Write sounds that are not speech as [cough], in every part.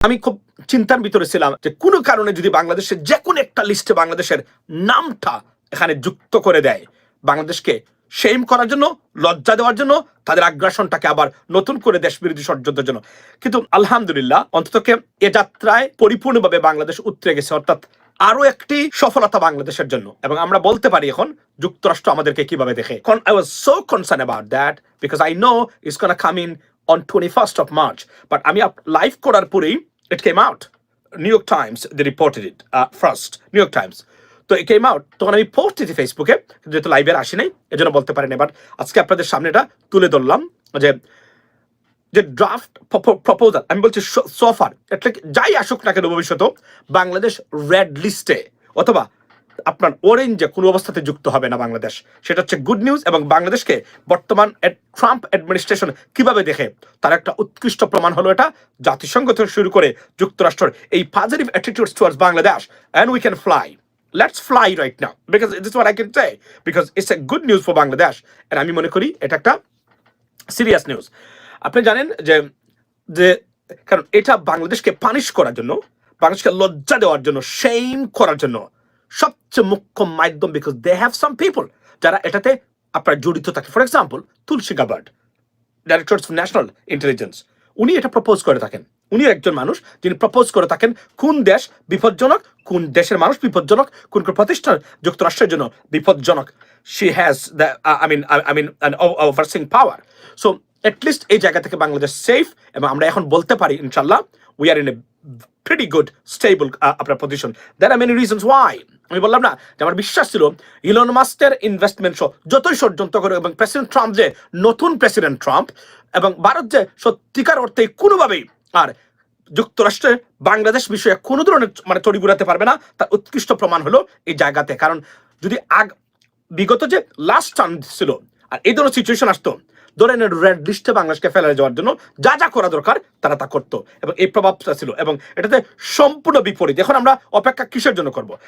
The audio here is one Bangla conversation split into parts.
আমি খুব চিন্তার ভিতরে ছিলাম যে কোনো কারণে যদি বাংলাদেশের যে কোনো একটা লিস্টে বাংলাদেশের নামটা এখানে যুক্ত করে দেয়, বাংলাদেশকে সেইম করার জন্য, লজ্জা দেওয়ার জন্য, তাদের আগ্রাসনটাকে আবার নতুন করে দেশ বিরোধী ষড়যন্ত্রের জন্য। কিন্তু আলহামদুলিল্লাহ অন্ততকে এ যাত্রায় পরিপূর্ণভাবে বাংলাদেশ উতরে গেছে, অর্থাৎ আরও একটি সফলতা বাংলাদেশের জন্য। এবং আমরা বলতে পারি এখন, যুক্তরাষ্ট্র আমাদেরকে কীভাবে দেখে। I was so concern about that because I know it's gonna come in on twenty first of March but আমি লাইভ করার পরেই it out. New York Times, they reported it uh, first. New York Times. তো it came out তখন আমি পোস্ট দিয়েছি ফেসবুকে যেহেতু লাইভের আসি নাই এজন্য বলতে পারিনি বাট আজকে আপনাদের সামনে এটা তুলে ধরলাম যে যে ড্রাফট প্রপোজাল আমি বলছি সোফার এটা যাই আসুক না কেন ভবিষ্যতে বাংলাদেশ রেড লিস্টে অথবা আপনার অরেঞ্জে কোনো অবস্থাতে যুক্ত হবে না বাংলাদেশ। সেটা হচ্ছে গুড নিউজ এবং বাংলাদেশকে বর্তমান ট্রাম্প অ্যাডমিনিস্ট্রেশন কীভাবে দেখে? তার একটা উৎকৃষ্ট প্রমাণ হলো এটা। জাতিসংঘ থেকে শুরু করে যুক্তরাষ্ট্রের এই positive attitudes towards Bangladesh and we can fly let's fly right now, because this is what I can say, because it's a good news for Bangladesh and আমি মনে করি এটা একটা সিরিয়াস নিউজ আপনি জানেন যে যে, কারণ এটা বাংলাদেশকে পানিশ করার জন্য, বাংলাদেশকে লজ্জা দেওয়ার জন্য সেইম করার জন্য সবচেয়ে মুখ্য মাধ্যম because they have some people যারা এটাতে আপনার জড়িত থাকে। For example Tulsi Gabbard director of national intelligence উনি এটা প্রপোজ করে থাকেন। উনি একজন মানুষ যিনি প্রপোজ করে থাকেন কোন দেশ বিপজ্জনক, কোন দেশের মানুষ বিপজ্জনক, কোন কোন প্রতিষ্ঠান যুক্তরাষ্ট্রের জন্য বিপজ্জনক। She has I mean I mean overseeing power so at least এই জায়গা থেকে বাংলাদেশ সেফ এবং আমরা এখন বলতে পারি ইনশাল্লাহ we are in a pretty good stable uh, আপনার position there are many reasons why. আমি বললাম না যে আমার বিশ্বাস ছিল ইলন মাস্কের ইনভেস্টমেন্ট সহ যতই ষড়যন্ত্র করে এবং প্রেসিডেন্ট ট্রাম্প যে নতুন প্রেসিডেন্ট ট্রাম্প এবং ভারত যে সত্যিকার অর্থে কোনোভাবেই আর যুক্তরাষ্ট্রে বাংলাদেশ বিষয়ে কোনো ধরনের মানে তড়ি ঘুরাতে পারবে না তার উৎকৃষ্ট প্রমাণ হলো এই জায়গাতে। কারণ যদি আগ বিগত যে লাস্ট চান্স ছিল আর এই ধরনের সিচুয়েশন আসতো ধরেন রেড লিস্টে বাংলাদেশকে ফেলে যাওয়ার জন্য যা যা করা দরকার তারা তা করতো। এবং এই প্রভাবটা ছিল। এবং এটাতে সম্পূর্ণ বিপরীত। এখন আমরা অপেক্ষা কিসের জন্য করব? [clears throat]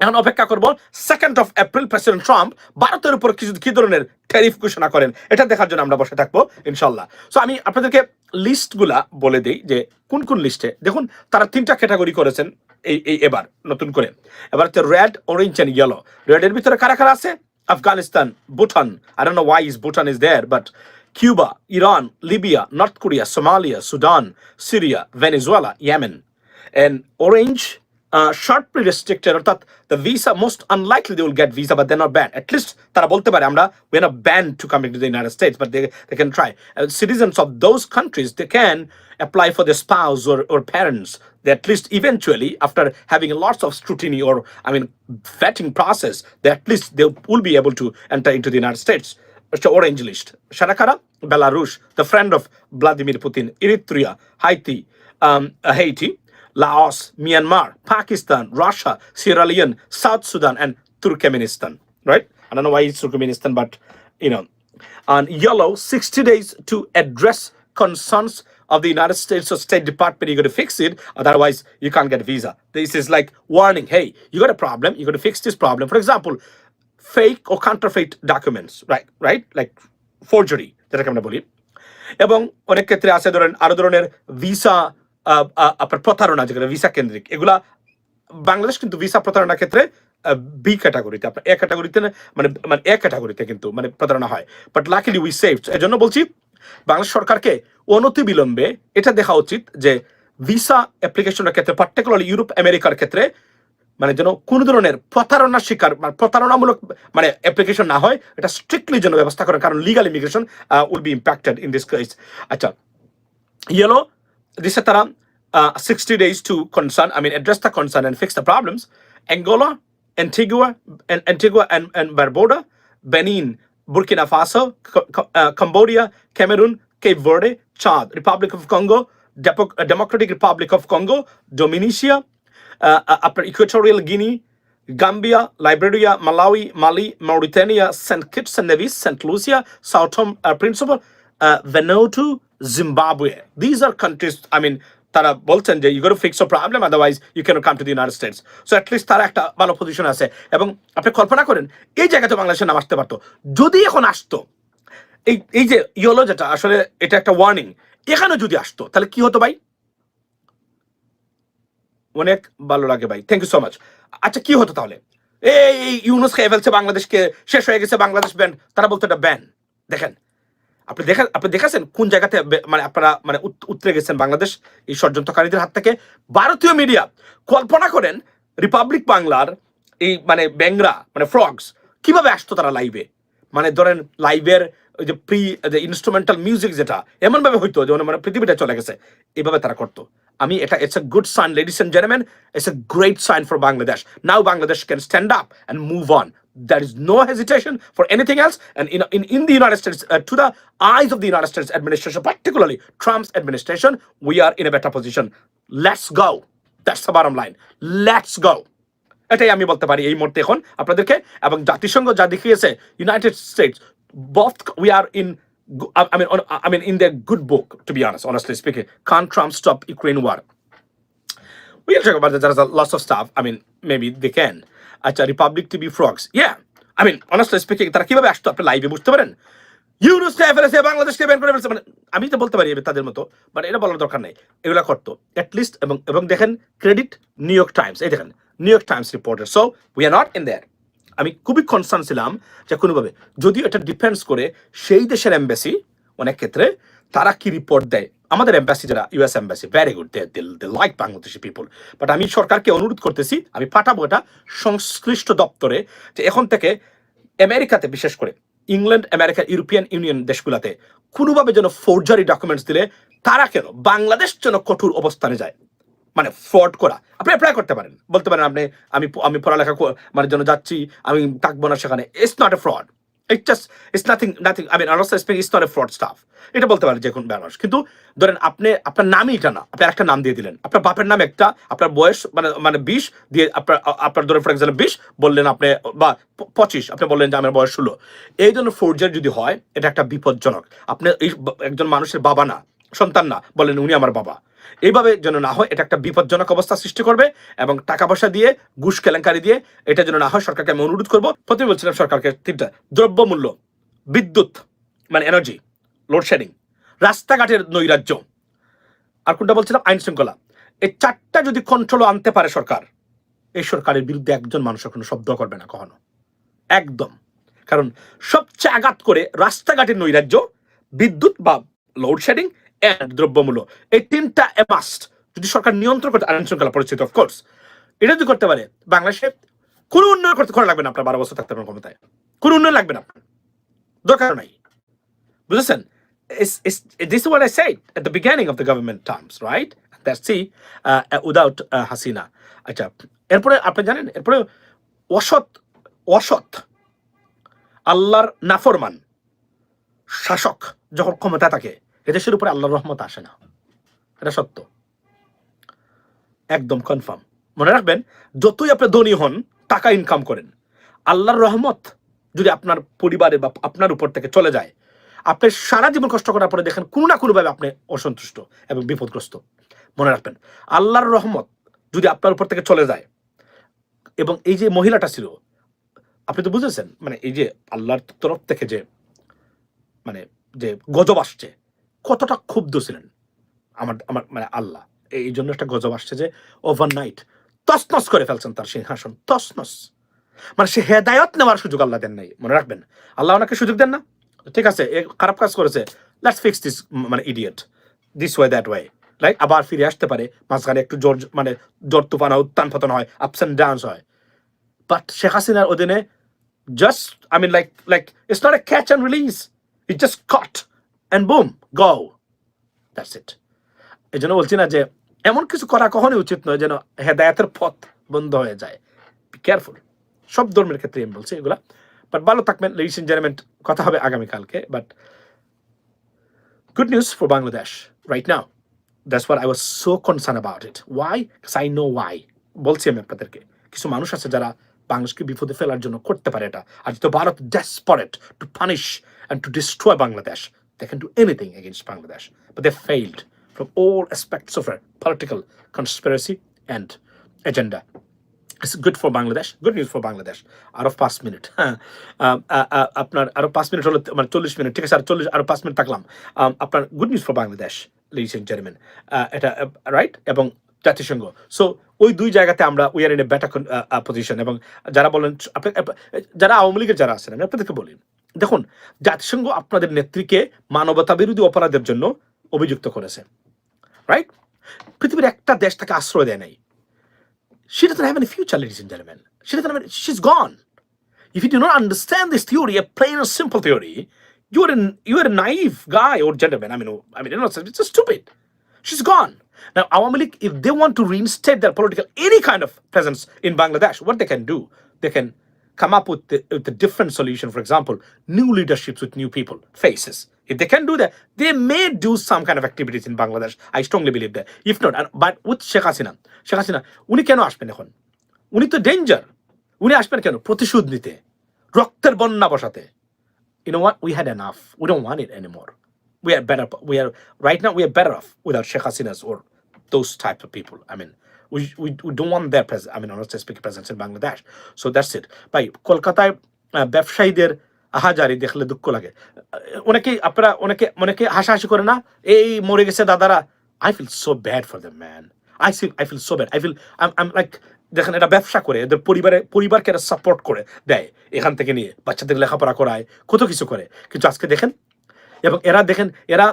এখন অপেক্ষা করব second of April president Trump ভারতের উপর কিছু কি ধরনের ট্যারিফ ঘোষণা করেন? এটা দেখার জন্য আমরা বসে থাকব ইনশাল্লাহ সো আমি আপনাদেরকে লিস্টগুলা বলে দিই যে কোন কোন লিস্টে দেখুন, তারা তিনটা ক্যাটাগরি করেছেন এই এই, এবার, নতুন করে। এবার হচ্ছে রেড অরেঞ্জ অ্যান্ড ইয়েলো রেডের ভিতরে কারা কারা আছে? Afghanistan, Bhutan. I don't know why is Bhutan is there, but Cuba, Iran, Libya, North Korea, Somalia, Sudan, Syria, Venezuela, Yemen. And orange uh, sharply restricted অর্থাৎ the visa most unlikely they will get visa but they're not banned at least তারা বলতে পারে আমরা we're not banned to come into the United States but they, they can try uh, citizens of those countries they can apply for their spouse or, or parents they at least eventually after having lots of scrutiny or I mean vetting process they at least they will be able to enter into the United States it's the orange list Sharakara Belarus the friend of Vladimir Putin Eritrea Haiti um, Haiti Laos, Myanmar, Pakistan, Russia, Sierra Leone, South Sudan, and Turkmenistan. Right? I don't know why it's Turkmenistan, but you know. On yellow, 60 days to address concerns of the United States or State Department. You got to fix it, otherwise you can't get a visa. This is like warning. Hey, you got a problem. You got to fix this problem. For example, fake or counterfeit documents. Right? Right? Like forgery. যেটাকে আমরা বলি এবং অনেক ক্ষেত্রে আছে ধরেন আরো ধরনের ভিসা আপনার প্রতারণা যেগুলো ভিসা কেন্দ্রিক, এগুলা বাংলাদেশ কিন্তু ভিসা প্রতারণার ক্ষেত্রে বি ক্যাটাগরিতে আপনার এ ক্যাটাগরিতে মানে মানে এ ক্যাটাগরিতে কিন্তু মানে প্রতারণা হয়। বাট লাকিলি উই সেভ এজন্য বলছি, বাংলাদেশ সরকারকে অনতি বিলম্বে এটা দেখা উচিত যে ভিসা অ্যাপ্লিকেশনের ক্ষেত্রে পার্টিকুলারলি ইউরোপ আমেরিকার ক্ষেত্রে মানে যেন কোনো ধরনের প্রতারণার শিকার মানে প্রতারণামূলক মানে অ্যাপ্লিকেশন না হয়, এটা স্ট্রিক্টলি যেন ব্যবস্থা করেন, কারণ legal immigration will be impacted in this case আচ্ছা yellow this Uh, 60 days to concern, I mean, address the concern and fix the problems. Angola, Antigua, and Antigua and, and Barbuda, Benin, Burkina Faso, uh, Cambodia, Cameroon, Cape Verde, Chad, Republic of Congo, Depo uh, Democratic Republic of Congo, Dominica, uh, uh, Upper Equatorial Guinea, Gambia, Liberia, Malawi, Mali, Mauritania, St. Kitts and Nevis, St. Lucia, South, Principal, uh, uh, Vanuatu, Zimbabwe. These are countries, I mean, তারা বলছেন যে you fix problem otherwise you can come to the United States so at least তারা একটা ভালো পজিশন আছে। এবং আপনি কল্পনা করেন এই জায়গাতে বাংলাদেশের নাম আসতে পারতো। যদি এখন আসতো এই এই যে ইয়েলো যেটা আসলে এটা একটা ওয়ার্নিং এখানে যদি আসতো তাহলে কি হতো ভাই? অনেক ভালো লাগে ভাই। থ্যাংক ইউ সো মাচ আচ্ছা কি হতো তাহলে? এই ইউনুস খেয়ে ফেলছে বাংলাদেশকে শেষ হয়ে গেছে বাংলাদেশ ব্যান তারা বলতো এটা ব্যান দেখেন আপনি দেখা, আপনি দেখেছেন কোন জায়গাতে মানে আপনারা মানে উত- উতরে গেছেন বাংলাদেশ এই ষড়যন্ত্রকারীদের হাত থেকে? ভারতীয় মিডিয়া কল্পনা করেন রিপাবলিক বাংলার এই মানে ব্যাংরা মানে ফ্রগস, কীভাবে আসতো তারা লাইভে? মানে ধরেন লাইভের ওই যে প্রি যে ইনস্ট্রুমেন্টাল মিউজিক যেটা, এমনভাবে হইতো যেমন মানে পৃথিবীটা চলে গেছে, এভাবে তারা করতো। আমি এটা it's a good sign ladies and gentleman it's a great sign for Bangladesh now Bangladesh can stand up and move on there is no hesitation for anything else. And in, in, in the United States, uh, to the eyes of the United States administration, particularly Trump's administration, we are in a better position. Let's go. That's the bottom line. Let's go. এটাই আমি বলতে পারি এই মুহূর্তে এখন আপনাদেরকে এবং জাতিসংঘ যা দেখিয়েছে United States both we are in gu- I I mean on, I mean in their good book to be honest honestly speaking can't Trump stop Ukraine war We'll talk about that. There's a lots of stuff. I mean, maybe they can. আচ্ছা Republic TV frogs yeah I mean honestly speaking তারা কীভাবে আসতো আপনি লাইভে বুঝতে পারেন? ইউনুস বাংলাদেশকে ব্যান করে মানে আমি তো বলতে পারি তাদের মতো বাট এটা বলার দরকার নেই। এগুলা করতো অ্যাটলিস্ট এবং এবং দেখেন ক্রেডিট নিউ ইয়র্ক টাইমস এই দেখেন New York Times reporter so we are not in there আমি খুবই কনসার্ন ছিলাম যে কোনোভাবে, যদিও এটা ডিপেন্ডস করে, সেই দেশের এম্বাসি অনেক ক্ষেত্রে তারা কি রিপোর্ট দেয়? আমাদের এম্বাসি যারা US embassy very good they they like Bangladeshi people but আমি সরকারকে অনুরোধ করতেছি, আমি পাঠাবো এটা সংশ্লিষ্ট দপ্তরে, যে এখন থেকে আমেরিকাতে, বিশেষ করে ইংল্যান্ড, আমেরিকা, ইউরোপিয়ান ইউনিয়ন দেশগুলোতে, কোনোভাবে যেন ফৌজারি ডকুমেন্টস দিলে তারা কেন বাংলাদেশ যেন কঠোর অবস্থানে যায়? মানে ফ্রড করা। আপনি অ্যাপ্লাই করতে পারেন। বলতে পারেন আপনি, আমি আমি পড়ালেখা মানে জন্য যাচ্ছি, আমি থাকব না সেখানে। It's not a fraud it just it's nothing nothing I mean earners speaking it's not a fraud stuff এটা বলতে পারেন যে কোনো মানুষ। কিন্তু ধরেন আপনি, আপনার নামই এটা না। আপনি একটা নাম দিয়ে দিলেন। আপনার বাপের নাম একটা, আপনার বয়স মানে মানে বিশ দিয়ে আপনার আপনার ধরেন ফর এক্সাম্পল বিশ বললেন আপনি, বা পঁচিশ, আপনি বললেন যে আমার বয়স ষোলো। এই জন্য ফোরজার যদি হয়, এটা একটা বিপজ্জনক। আপনি এই একজন মানুষের বাবা না, সন্তান না বলেন উনি আমার বাবা। এইভাবে যেন না হয় এটা একটা বিপজ্জনক অবস্থা সৃষ্টি করবে এবং টাকা পয়সা দিয়ে, ঘুষ কেলেঙ্কারি দিয়ে এটা যেন না হয় সরকারকে আমি অনুরোধ করব। প্রথমে বলছিলাম সরকারকে তিনটা, দ্রব্যমূল্য, বিদ্যুৎ মানে এনার্জি লোডশেডিং রাস্তাঘাটের নৈরাজ্য। আর কোনটা বলছিলাম? আইন শৃঙ্খলা। এই চারটা যদি কন্ট্রোল আনতে পারে সরকার, এই সরকারের বিরুদ্ধে একজন মানুষ কোনো শব্দ করবে না কখনো। একদম। কারণ সবচেয়ে আঘাত করে রাস্তাঘাটের নৈরাজ্য, বিদ্যুৎ বা লোডশেডিং এন্ড দ্রব্যমূল্য। এই তিনটা মাস্ট যদি সরকার নিয়ন্ত্রণ করতে আইন শৃঙ্খলা পরিস্থিতি অফকোর্স এটা যদি করতে পারে বাংলাদেশে কোনো উন্নয়ন করতে করা লাগবে না আপনার বারো বছর থাকতে পারেন ক্ষমতায়। কোনো উন্নয়ন লাগবে না দরকার নাই। বুঝেছেন? It's, it's, this is what I said at the beginning of the government terms, right? That's see, uh, uh, without uh, Hasina. আচ্ছা এরপরে আপনি জানেন এরপরে অসৎ অসৎ আল্লাহর নাফরমান শাসক যখন ক্ষমতা থাকে এদেশের উপরে আল্লাহর রহমত আসে না। এটা সত্য। একদম কনফার্ম মনে রাখবেন, যতই আপনি ধনী হন, টাকা ইনকাম করেন, আল্লাহর রহমত যদি আপনার পরিবারে বা আপনার উপর থেকে চলে যায়, আপনি সারা জীবন কষ্ট করার পরে দেখেন কোনো না কোনোভাবে আপনি অসন্তুষ্ট এবং বিপদগ্রস্ত। মনে রাখবেন, আল্লাহর রহমত যদি আপনার উপর থেকে চলে যায়, এবং এই যে মহিলাটা ছিল, আপনি তো বুঝেছেন মানে এই যে আল্লাহর তরফ থেকে যে মানে যে গজব আসছে কতটা ক্ষুব্ধ ছিলেন? আমার আমার মানে আল্লাহ। এই জন্য একটা গজব আসছে যে ওভারনাইট তসনস করে ফেলছেন তার সিংহাসন। তসনস মানে সে হেদায়ত নেওয়ার সুযোগ আল্লাহ দেন নাই। মনে রাখবেন। আল্লাহ ওনাকে সুযোগ দেন না? ঠিক আছে খারাপ কাজ করেছে। লেটস ফিক্স দিস মানে idiot this way that way like আবার ফিরে আসতে পারে। মাঝখানে একটু জোর মানে জোর তুফান হয় উত্থান পতন হয় আপস অ্যান্ড ডাউনস হয়। বাট শেখ হাসিনার অধীনে just I mean like like it's not a catch and release it just caught and boom go that's it এই জন্য বলছি না যে এমন কিছু করা কখনোই উচিত নয় যেন হেদায়াতের পথ বন্ধ হয়ে যায় কেয়ারফুল সব ধর্মের ক্ষেত্রে আমি বলছি এগুলা বাট ভালো থাকবেন লেডিস এন্ড জেন্টলম্যান কথা হবে আগামীকালকে but good news for Bangladesh right now. That's what was so concerned about it. Why? Because I know why. বলছি আমি আপনাদেরকে কিছু মানুষ আছে যারা বাংলাদেশকে বিপদে ফেলার জন্য করতে পারে এটা আর যেহেতু Bharat desperate to punish and to destroy Bangladesh, they can do anything against Bangladesh. But they failed from all aspects of it, political conspiracy and agenda. It's good for Bangladesh. Good news for Bangladesh. Of পাঁচ মিনিট হ্যাঁ আপনার আরও পাঁচ মিনিট হলো মানে চল্লিশ মিনিট ঠিক আছে আর চল্লিশ আরও পাঁচ মিনিট থাকলাম আপনার good news for Bangladesh ladies and gentleman এটা রাইট এবং জাতিসংঘ সো ওই দুই জায়গাতে আমরা we are in a better position এবং যারা বলেন আপনি যারা আওয়ামী লীগের যারা আছেন আমি আপনাদেরকে বলি দেখুন জাতিসংঘ আপনাদের নেত্রীকে মানবতা বিরোধী অপরাধের জন্য অভিযুক্ত করেছে রাইট পৃথিবীর একটা দেশ তাকে আশ্রয় দেয় নাই She doesn't have any future, ladies and gentlemen. She doesn't have any, she's gone. If you do not understand this theory, a plain and simple theory, you are, an, you are a naive guy or gentleman. I mean, I mean, know, it's just stupid. She's gone. Now, Awami League, if they want to reinstate their political, any kind of presence in Bangladesh, what they can do, they can come up with, the, with a different solution. For example, new leaderships with new people, faces. If they can do that, they may do some kind of activities in Bangladesh. I strongly believe that. If not, and- but with Sheikh Hasina, Sheikh Hasina, উনি কেন আসবেন এখন উনি তো ডেঞ্জার উনি আসবেন কেন প্রতিশোধ নিতে রক্তের বন্যা বসাতে you know what? We had enough. We don't want it anymore. We are better. We are right now. We are better off without Sheikh Hasina's or those type of people. I mean, we we, we don't want their presence. I mean, honestly speaking, presence in Bangladesh. So that's it. ভাই কলকাতায় ব্যবসায়ীদের আহাজারি দেখলে দুঃখ লাগে অনেকে আপনারা অনেকে অনেকে হাসাহাসি করে না এই মরে গেছে দাদারা I feel so bad for the man I feel I feel so bad I feel I like দেখেন এটা ব্যবসা করে এদের পরিবারে পরিবারকে এরা সাপোর্ট করে দেয় এখান থেকে নিয়ে বাচ্চাদের লেখাপড়া করায় কত কিছু করে কিন্তু আজকে দেখেন এবং এরা দেখেন এরা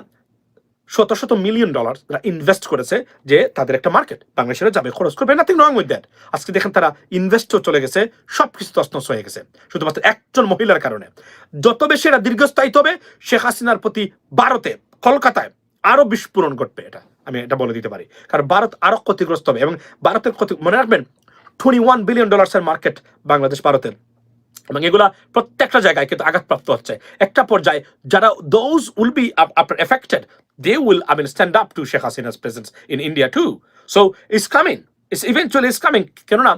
শত শত মিলিয়ন ডলার তারা ইনভেস্ট করেছে যে তাদের একটা মার্কেট বাংলাদেশের যাবে, খরচ করবে নাথিং রং উইথ দ্যাট আজকে দেখেন তারা ইনভেস্টও চলে গেছে সব কিছু তছনছ হয়ে গেছে, শুধুমাত্র একজন মহিলার কারণে। যত বেশি এরা দীর্ঘস্থায়ী হবে, শেখ হাসিনার প্রতি ভারতে, কলকাতায় আরও বিস্ফোরণ ঘটবে এটা, আমি এটা বলে দিতে পারি। কারণ ভারত আরও ক্ষতিগ্রস্ত হবে এবং ভারতের ক্ষতি, মনে রাখবেন টোয়েন্টি ওয়ান বিলিয়ন ডলার্সের মার্কেট বাংলাদেশ ভারতের। এবং এগুলা প্রত্যেকটা জায়গায় কিন্তু আঘাতপ্রাপ্ত হচ্ছে। একটা পর্যায়ে যারা those will be effected they will I mean stand up to Sheikh Hasina's presence in India to so it's coming it's eventually it's coming কেননা,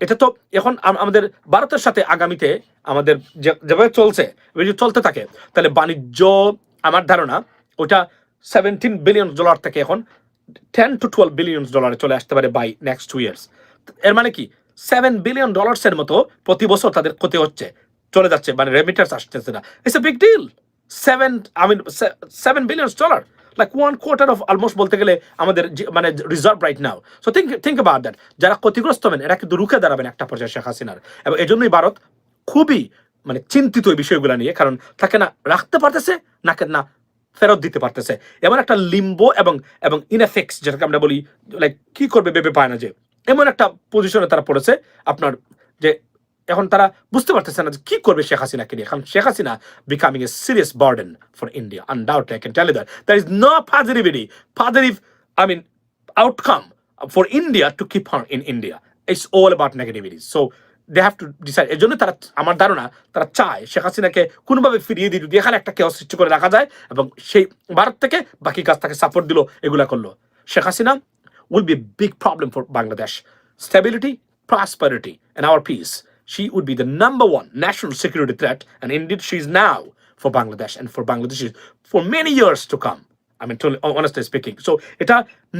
এটা তো এখন আম- আমাদের ভারতের সাথে আগামীতে আমাদের যেভাবে চলছে চলতে থাকে, তাহলে বাণিজ্য, আমার ধারণা, ওটা সেভেন্টিন বিলিয়ন ডলার থেকে এখন টেন টু টুয়েলভ বিলিয়ন ডলারে চলে আসতে পারে বাই নেক্সট টু ইয়ার্স এর মানে কি? সেভেন বিলিয়ন ডলার্সের মতো প্রতি বছর তাদের ক্ষতি হচ্ছে, চলে যাচ্ছে মানে রেমিটার্স আসতেছে না। It's a big deal seven I mean seven billion dollar like one quarter of almost বলতে গেলে আমাদের মানে reserve right now so think think about that যারা ক্ষতিগ্রস্ত হবেন, এরা কিন্তু রুখে দাঁড়াবেন একটা পর্যায়ে, শেখ হাসিনার। এবং এজন্যই ভারত খুবই মানে চিন্তিত এই বিষয়গুলো নিয়ে, কারণ তাকে না রাখতে পারতেছে, নাকে না ফেরত দিতে পারতেছে। এমন একটা লিম্বো এবং এবং ইনএফেক্স যেটাকে আমরা বলি লাইক কি করবে ভেবে পায় না যে, এমন একটা পজিশনে তারা পড়েছে, আপনার যে এখন তারা বুঝতে পারতেছে না যে কি করবে শেখ হাসিনাকে নিয়ে কারণ Sheikh Hasina becoming a serious burden for India undoubtedly I can tell that there is no positivity positive I mean outcome for India to keep her in India. It's all about negativity. So they have to decide. এর জন্য তারা আমার ধারণা তারা চায় শেখ হাসিনাকে কোনোভাবে ফিরিয়ে যদি এখানে একটা কেউ সৃষ্টি করে রাখা যায় এবং সেই ভারত থেকে বাকি কাজ তাকে সাপোর্ট দিল এগুলা করল Sheikh Hasina will be big problem for Bangladesh stability prosperity, and our peace. She would be the number one national security threat, and indeed she is now for Bangladesh and for Bangladesh for many years to come. I mean, totally, honestly speaking. So, এটা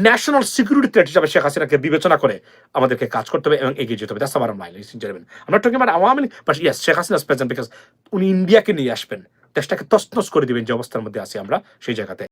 ন্যাশনাল সিকিউরিটি থ্রেট হিসাবে শেখ হাসিনাকে বিবেচনা করে আমাদেরকে কাজ করতে হবে এবং এগিয়ে যেতে হবে দ্যাটস আমার মাইন্ড লিসেন জেন্টলম্যান আমরা talking about Awami League but yes Sheikh Hasina present because উনি ইন্ডিয়াকে নিয়ে আসবেন দেশটাকে তছনছ করে দিবেন যে অবস্থার মধ্যে আছি আমরা সেই জায়গাতে